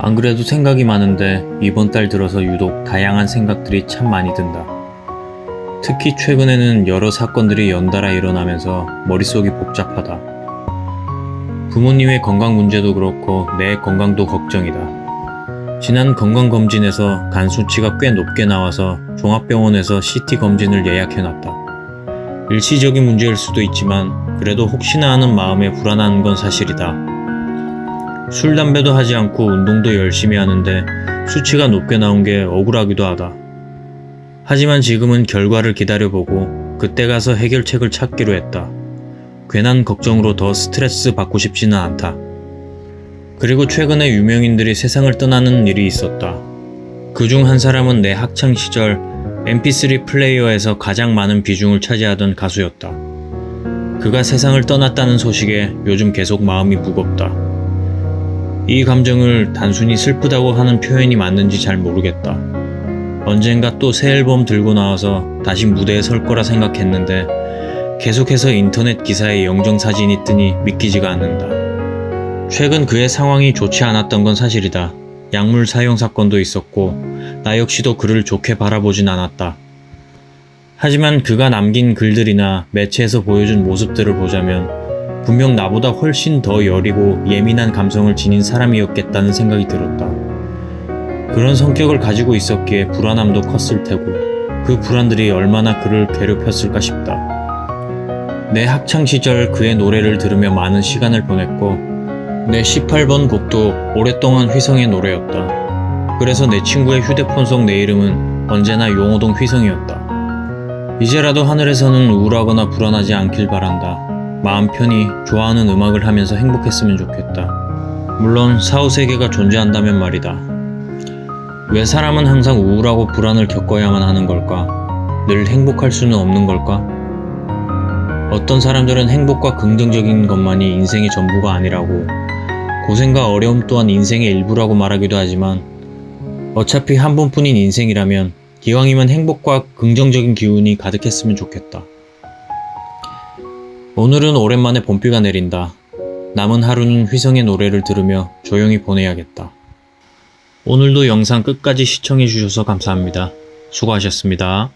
안 그래도 생각이 많은데 이번 달 들어서 유독 다양한 생각들이 참 많이 든다. 특히 최근에는 여러 사건들이 연달아 일어나면서 머릿속이 복잡하다. 부모님의 건강 문제도 그렇고 내 건강도 걱정이다. 지난 건강검진에서 간 수치가 꽤 높게 나와서 종합병원에서 CT 검진을 예약해놨다. 일시적인 문제일 수도 있지만 그래도 혹시나 하는 마음에 불안한 건 사실이다. 술, 담배도 하지 않고 운동도 열심히 하는데 수치가 높게 나온 게 억울하기도 하다. 하지만 지금은 결과를 기다려보고 그때 가서 해결책을 찾기로 했다. 괜한 걱정으로 더 스트레스 받고 싶지는 않다. 그리고 최근에 유명인들이 세상을 떠나는 일이 있었다. 그 중 한 사람은 내 학창 시절 mp3 플레이어에서 가장 많은 비중을 차지하던 가수였다. 그가 세상을 떠났다는 소식에 요즘 계속 마음이 무겁다. 이 감정을 단순히 슬프다고 하는 표현이 맞는지 잘 모르겠다. 언젠가 또 새 앨범 들고 나와서 다시 무대에 설 거라 생각했는데 계속해서 인터넷 기사에 영정 사진이 뜨니 믿기지가 않는다. 최근 그의 상황이 좋지 않았던 건 사실이다. 약물 사용 사건도 있었고 나 역시도 그를 좋게 바라보진 않았다. 하지만 그가 남긴 글들이나 매체에서 보여준 모습들을 보자면 분명 나보다 훨씬 더 여리고 예민한 감성을 지닌 사람이었겠다는 생각이 들었다. 그런 성격을 가지고 있었기에 불안함도 컸을 테고 그 불안들이 얼마나 그를 괴롭혔을까 싶다. 내 학창 시절 그의 노래를 들으며 많은 시간을 보냈고 내 18번 곡도 오랫동안 휘성의 노래였다. 그래서 내 친구의 휴대폰 속 내 이름은 언제나 용호동 휘성이었다. 이제라도 하늘에서는 우울하거나 불안하지 않길 바란다. 마음 편히 좋아하는 음악을 하면서 행복했으면 좋겠다. 물론 사후세계가 존재한다면 말이다. 왜 사람은 항상 우울하고 불안을 겪어야만 하는 걸까? 늘 행복할 수는 없는 걸까? 어떤 사람들은 행복과 긍정적인 것만이 인생의 전부가 아니라고 고생과 어려움 또한 인생의 일부라고 말하기도 하지만 어차피 한 번뿐인 인생이라면 기왕이면 행복과 긍정적인 기운이 가득했으면 좋겠다. 오늘은 오랜만에 봄비가 내린다. 남은 하루는 휘성의 노래를 들으며 조용히 보내야겠다. 오늘도 영상 끝까지 시청해주셔서 감사합니다. 수고하셨습니다.